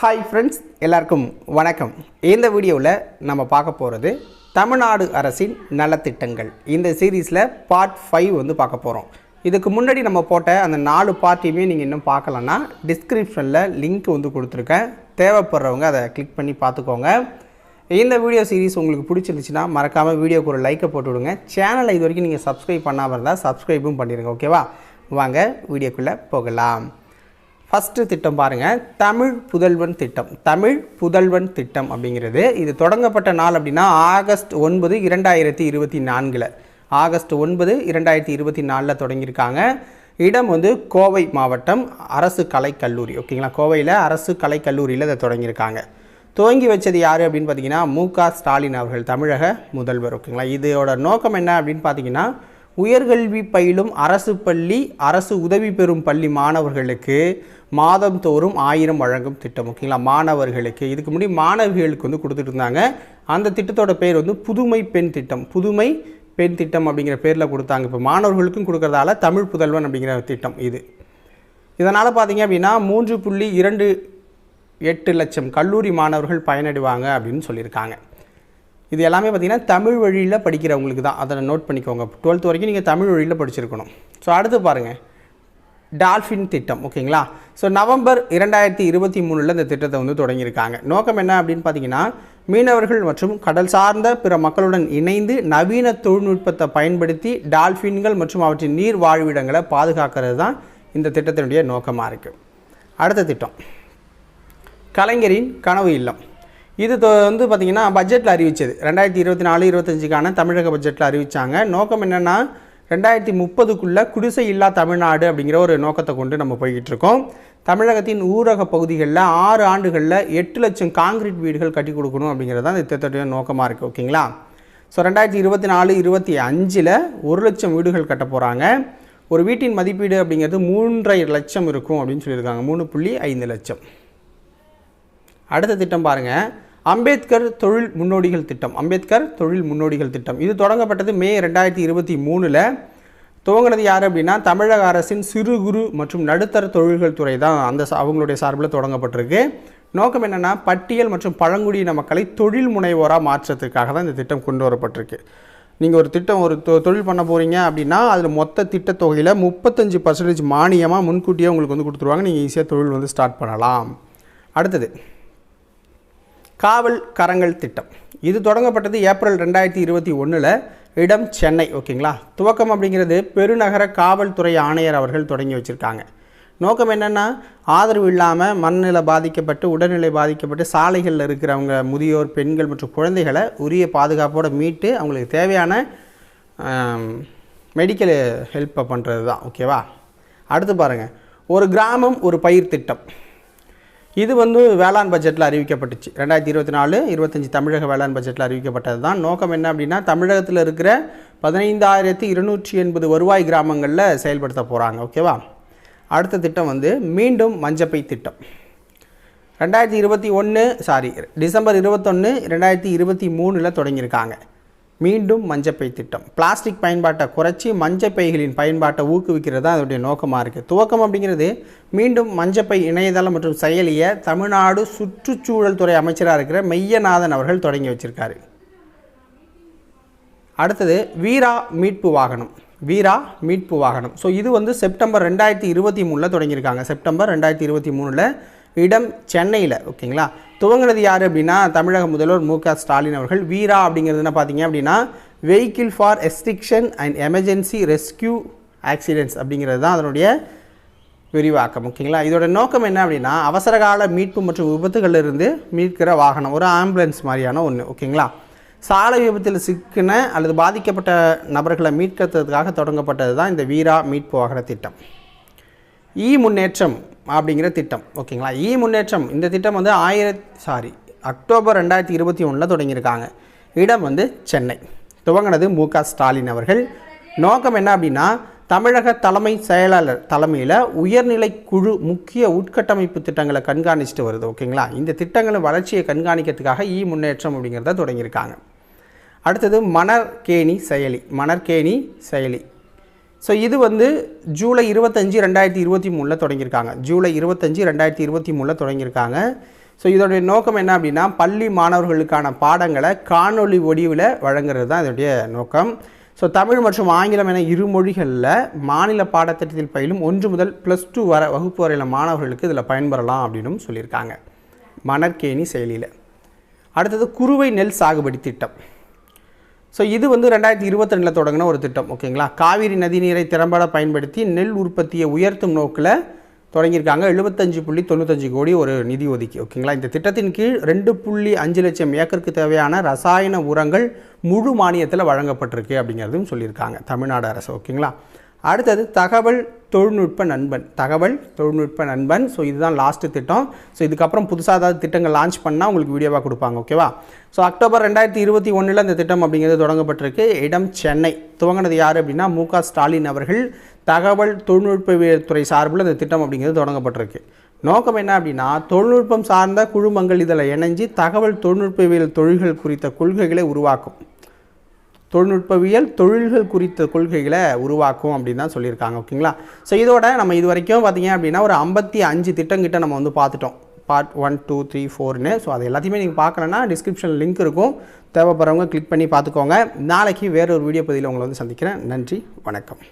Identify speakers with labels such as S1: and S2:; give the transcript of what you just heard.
S1: Hi friends எல்லாருக்கும் வணக்கம். இந்த வீடியோவில் நம்ம பார்க்க போகிறது தமிழ்நாடு அரசின் நலத்திட்டங்கள். இந்த சீரீஸில் பார்ட் ஃபைவ் வந்து பார்க்க போகிறோம் இதுக்கு முன்னாடி நம்ம போட்ட அந்த நாலு பார்ட்டியுமே நீங்கள் இன்னும் பார்க்கலன்னா டிஸ்கிரிப்ஷனில் லிங்க் வந்து கொடுத்துருக்கேன். தேவைப்படுறவங்க அதை கிளிக் பண்ணி பார்த்துக்கோங்க. இந்த வீடியோ சீரிஸ் உங்களுக்கு பிடிச்சிருந்துச்சுன்னா மறக்காமல் வீடியோக்கு ஒரு லைக்கை போட்டு விடுங்க. சேனலை இது வரைக்கும் நீங்கள் சப்ஸ்கிரைப் பண்ணாமல் இருந்தால் சப்ஸ்கிரைபும் பண்ணிடுங்க ஓகேவா வாங்க வீடியோக்குள்ளே போகலாம். ஃபஸ்ட்டு திட்டம் பாருங்கள் தமிழ் புதல்வன் திட்டம். தமிழ் புதல்வன் திட்டம் அப்படிங்கிறது. இது தொடங்கப்பட்ட நாள் அப்படின்னா ஆகஸ்ட் ஒன்பது இரண்டாயிரத்தி இருபத்தி நான்கில். ஆகஸ்ட் ஒன்பது இரண்டாயிரத்தி இருபத்தி நாலில் தொடங்கியிருக்காங்க. இடம் வந்து கோவை மாவட்டம் அரசு கலைக்கல்லூரி. ஓகேங்களா? கோவையில் அரசு கலைக்கல்லூரியில் இதை தொடங்கியிருக்காங்க. துவங்கி வச்சது யார் அப்படின்னு பார்த்தீங்கன்னா மு ஸ்டாலின் அவர்கள் தமிழக முதல்வர். ஓகேங்களா? இதோட நோக்கம் என்ன அப்படின்னு பார்த்தீங்கன்னா உயர்கல்வி பயிலும் அரசு பள்ளி அரசு உதவி பெறும் பள்ளி மாணவர்களுக்கு மாதந்தோறும் ஆயிரம் வழங்கும் திட்டம் ஓகேங்களா? மாணவர்களுக்கு. இதுக்கு முன்னாடி மாணவிகளுக்கு வந்து கொடுத்துட்டு இருந்தாங்க. அந்த திட்டத்தோட பேர் வந்து புதுமை பெண் திட்டம். புதுமை பெண் திட்டம் அப்படிங்கிற பேரில் கொடுத்தாங்க. இப்போ மாணவர்களுக்கும் கொடுக்குறதால தமிழ் புதல்வன் அப்படிங்கிற திட்டம் இது. இதனால் பார்த்தீங்க அப்படின்னா மூன்று புள்ளி இரண்டு எட்டு லட்சம் கல்லூரி மாணவர்கள் பயனடைவாங்க அப்படின்னு சொல்லியிருக்காங்க. இது எல்லாமே பார்த்திங்கன்னா தமிழ் வழியில் படிக்கிறவங்களுக்கு தான். அதை நோட் பண்ணிக்கோங்க. டுவெல்த் வரைக்கும் நீங்கள் தமிழ் வழியில் படிச்சிருக்கணும். ஸோ அடுத்து பாருங்கள் டால்ஃபின் திட்டம் ஓகேங்களா? ஸோ நவம்பர் இரண்டாயிரத்தி இருபத்தி மூணில் இந்த திட்டத்தை வந்து தொடங்கியிருக்காங்க. நோக்கம் என்ன அப்படின்னு பார்த்தீங்கன்னா மீனவர்கள் மற்றும் கடல் சார்ந்த பிற மக்களுடன் இணைந்து நவீன தொழில்நுட்பத்தை பயன்படுத்தி டால்ஃபின்கள் மற்றும் அவற்றின் நீர் வாழ்விடங்களை பாதுகாக்கிறது தான் இந்த திட்டத்தினுடைய நோக்கமாக இருக்குது அடுத்த திட்டம். கலைஞரின் கனவு இல்லம். இது வந்து பார்த்திங்கன்னா பட்ஜெட்டில் அறிவித்தது ரெண்டாயிரத்தி இருபத்தி நாலு இருபத்தஞ்சுக்கான தமிழக பட்ஜெட்டில் அறிவித்தாங்க நோக்கம் என்னென்னா ரெண்டாயிரத்தி முப்பதுக்குள்ளே குடிசை இல்லா தமிழ்நாடு அப்படிங்கிற ஒரு நோக்கத்தை கொண்டு நம்ம போய்கிட்டு இருக்கோம் தமிழகத்தின் ஊரக பகுதிகளில் ஆறு ஆண்டுகளில் எட்டு லட்சம் காங்கிரீட் வீடுகள் கட்டி கொடுக்கணும் அப்படிங்கிறது தான் இந்த திட்டத்துடைய நோக்கமாக இருக்குது ஓகேங்களா? ஸோ ரெண்டாயிரத்தி இருபத்தி நாலு இருபத்தி அஞ்சில் ஒரு லட்சம் வீடுகள் கட்ட போகிறாங்க ஒரு வீட்டின் மதிப்பீடு அப்படிங்கிறது மூன்றரை லட்சம் இருக்கும் அப்படின்னு சொல்லியிருக்காங்க. மூணு புள்ளி ஐந்து லட்சம். அடுத்த திட்டம் பாருங்கள் அம்பேத்கர் தொழில் முன்னோடிகள் திட்டம் அம்பேத்கர் தொழில் முன்னோடிகள் திட்டம். இது தொடங்கப்பட்டது மே ரெண்டாயிரத்தி இருபத்தி மூணில். துவங்கினது யார் அப்படின்னா தமிழக அரசின் சிறு குறு மற்றும் நடுத்தர தொழில்கள் துறை தான் அந்த அவங்களுடைய சார்பில் தொடங்கப்பட்டிருக்கு. நோக்கம் என்னென்னா பட்டியல் மற்றும் பழங்குடியின மக்களை தொழில் முனைவோராக மாற்றத்துக்காக தான் இந்த திட்டம் கொண்டு வரப்பட்டிருக்கு. நீங்கள் ஒரு திட்டம் ஒரு தொ- தொழில் பண்ண போகிறீங்க அப்படின்னா அதில் மொத்த திட்டத்தொகையில் முப்பத்தஞ்சு பர்சன்டேஜ் மானியமாக முன்கூட்டியே உங்களுக்கு வந்து கொடுத்துருவாங்க. நீங்கள் ஈஸியாக தொழில் வந்து ஸ்டார்ட் பண்ணலாம். அடுத்தது காவல் கரங்கள் திட்டம். இது தொடங்கப்பட்டது ஏப்ரல் ரெண்டாயிரத்தி இருபத்தி ஒன்றில் இடம் சென்னை ஓகேங்களா? துவக்கம் அப்படிங்கிறது பெருநகர காவல்துறை ஆணையர் அவர்கள் தொடங்கி வச்சுருக்காங்க. நோக்கம் என்னென்னா ஆதரவு இல்லாமல் மனநிலை பாதிக்கப்பட்டு உடல்நிலை பாதிக்கப்பட்டு சாலைகளில் இருக்கிறவங்க முதியோர் பெண்கள் மற்றும் குழந்தைகளை உரிய பாதுகாப்போடு மீட்டு அவங்களுக்கு தேவையான மெடிக்கல் ஹெல்ப்பை பண்ணுறது தான் ஓகேவா? அடுத்து பாருங்கள் ஒரு கிராமம் ஒரு பயிர் திட்டம். இது வந்து வேளாண் பட்ஜெட்டில் அறிவிக்கப்பட்டுச்சு. ரெண்டாயிரத்தி இருபத்தி நாலு இருபத்தஞ்சி தமிழக வேளாண் பட்ஜெட்டில் அறிவிக்கப்பட்டது தான் நோக்கம் என்ன அப்படின்னா தமிழகத்தில் இருக்கிற பதினைந்தாயிரத்தி இருநூற்றி எண்பது வருவாய் கிராமங்களில் செயல்படுத்த போகிறாங்க ஓகேவா அடுத்த திட்டம் வந்து மீண்டும் மஞ்சப்பை திட்டம். ரெண்டாயிரத்தி இருபத்தி ஒன்று சாரி டிசம்பர் இருபத்தொன்று ரெண்டாயிரத்தி இருபத்தி மூணில் தொடங்கியிருக்காங்க. மீண்டும் மஞ்சப்பை திட்டம். பிளாஸ்டிக் பயன்பாட்டை குறைச்சி மஞ்சப்பைகளின் பயன்பாட்டை ஊக்குவிக்கிறது தான் அதனுடைய நோக்கமாக இருக்குது துவக்கம் அப்படிங்கிறது மீண்டும் மஞ்சப்பை இணையதளம் மற்றும் செயலியை தமிழ்நாடு சுற்றுச்சூழல் துறை அமைச்சராக இருக்கிற மெய்யநாதன் அவர்கள் தொடங்கி வச்சிருக்காரு. அடுத்தது வீரா மீட்பு வாகனம். வீரா மீட்பு வாகனம். ஸோ இது வந்து செப்டம்பர் ரெண்டாயிரத்தி இருபத்தி மூணில் தொடங்கியிருக்காங்க. செப்டம்பர் ரெண்டாயிரத்தி இருபத்தி மூணில் இடம் சென்னையில் ஓகேங்களா? துவங்கினது யார் அப்படின்னா தமிழக முதல்வர் மு க ஸ்டாலின் அவர்கள். வீரா அப்படிங்கிறது என்ன பார்த்தீங்க அப்படின்னா vehicle for extrication and emergency rescue accidents அப்படிங்கிறது தான் அதனுடைய விரிவாக்கம் ஓகேங்களா? இதோட நோக்கம் என்ன அப்படின்னா அவசரகால மீட்பு மற்றும் விபத்துகளில் இருந்து மீட்கிற வாகனம் ஒரு ஆம்புலன்ஸ் மாதிரியான ஒன்று ஓகேங்களா? சாலை விபத்தில் சிக்கின அல்லது பாதிக்கப்பட்ட நபர்களை மீட்கிறதுக்காக தொடங்கப்பட்டது தான் இந்த வீரா மீட்பு வாகன திட்டம். இ முன்னேற்றம் அப்படிங்கிற திட்டம். ஓகேங்களா? இ முன்னேற்றம். இந்த திட்டம் வந்து ஆயிரத்தி சாரி அக்டோபர் ரெண்டாயிரத்தி இருபத்தி ஒன்றில் தொடங்கியிருக்காங்க. இடம் வந்து சென்னை. துவங்கினது மு. க. ஸ்டாலின் அவர்கள். நோக்கம் என்ன அப்படின்னா தமிழக தலைமை செயலாளர் தலைமையில் உயர்நிலை குழு முக்கிய உட்கட்டமைப்பு திட்டங்களை கண்காணிச்சிட்டு வருது. ஓகேங்களா? இந்த திட்டங்களின் வளர்ச்சியை கண்காணிக்கிறதுக்காக இ முன்னேற்றம் அப்படிங்கிறத தொடங்கியிருக்காங்க. அடுத்தது மணற்கேணி செயலி. மணற்கேணி செயலி. ஸோ இது வந்து ஜூலை இருபத்தஞ்சி ரெண்டாயிரத்தி இருபத்தி மூணில் தொடங்கியிருக்காங்க. ஜூலை இருபத்தஞ்சி ரெண்டாயிரத்தி இருபத்தி மூணில் தொடங்கியிருக்காங்க. ஸோ இதோடைய நோக்கம் என்ன அப்படின்னா பள்ளி மாணவர்களுக்கான பாடங்களை காணொளி ஒடிவில் வழங்குறது தான் இதோடைய நோக்கம். ஸோ தமிழ் மற்றும் ஆங்கிலம் என இரு மொழிகளில் மாநில பாடத்திட்டத்தில் பயிலும் ஒன்று முதல் ப்ளஸ் டூ வர வகுப்பு வரையிலும் மாணவர்களுக்கு இதில் பயன்பெறலாம் அப்படின்னும் சொல்லியிருக்காங்க. மணற்கேணி செயலியில். அடுத்தது குறுவை நெல் சாகுபடி திட்டம். ஸோ இது வந்து ரெண்டாயிரத்தி இருபத்தி ரெண்டில் தொடங்கின ஒரு திட்டம் ஓகேங்களா காவிரி நதிநீரை திறம்பட பயன்படுத்தி நெல் உற்பத்தியை உயர்த்தும் நோக்கில் தொடங்கியிருக்காங்க. எழுபத்தஞ்சு புள்ளி தொண்ணூத்தஞ்சு கோடி ஒரு நிதி ஒதுக்கி ஓகேங்களா இந்த திட்டத்தின் கீழ் ரெண்டு புள்ளி அஞ்சு லட்சம் ஏக்கருக்கு தேவையான ரசாயன உரங்கள் முழு மானியத்தில் வழங்கப்பட்டிருக்கு அப்படிங்கிறதும் சொல்லியிருக்காங்க தமிழ்நாடு அரசு ஓகேங்களா அடுத்தது தகவல் தொழில்நுட்ப நண்பன். தகவல் தொழில்நுட்ப நண்பன். ஸோ இதுதான் லாஸ்ட்டு திட்டம். ஸோ இதுக்கப்புறம் புதுசாக ஏதாவது திட்டங்கள் லான்ச் பண்ணால் உங்களுக்கு வீடியோவாக கொடுப்பாங்க ஓகேவா ஸோ அக்டோபர் ரெண்டாயிரத்தி இருபத்தி ஒன்றில் இந்த திட்டம் அப்படிங்கிறது தொடங்கப்பட்டிருக்கு. இடம் சென்னை. துவங்கினது யார் அப்படின்னா மு ஸ்டாலின் அவர்கள். தகவல் தொழில்நுட்பவியல் துறை சார்பில் இந்த திட்டம் அப்படிங்கிறது தொடங்கப்பட்டிருக்கு. நோக்கம் என்ன அப்படின்னா தொழில்நுட்பம் சார்ந்த குழுமங்கள் இதில் இணைஞ்சு தகவல் தொழில்நுட்பவியல் தொழில்கள் குறித்த கொள்கைகளை உருவாக்கும். தொழில்நுட்பவியல் தொழில்கள் குறித்த கொள்கைகளை உருவாக்கும் அப்படின்னு தான் சொல்லியிருக்காங்க ஓகேங்களா? ஸோ இதோட நம்ம இது வரைக்கும் பார்த்தீங்க அப்படின்னா ஒரு ஐம்பத்தி அஞ்சு திட்டங்கிட்ட நம்ம வந்து பார்த்துட்டோம். பார்ட் ஒன் டூ த்ரீ ஃபோர்னு ஸோ அது எல்லாத்தையுமே நீங்கள் பார்க்கலன்னா டிஸ்கிரிப்ஷன் லிங்க் இருக்கும். தேவைப்படுறவங்க கிளிக் பண்ணி பார்த்துக்கோங்க. நாளைக்கு வேற ஒரு வீடியோ பதிவில் உங்களை வந்து சந்திக்கிறேன். நன்றி வணக்கம்.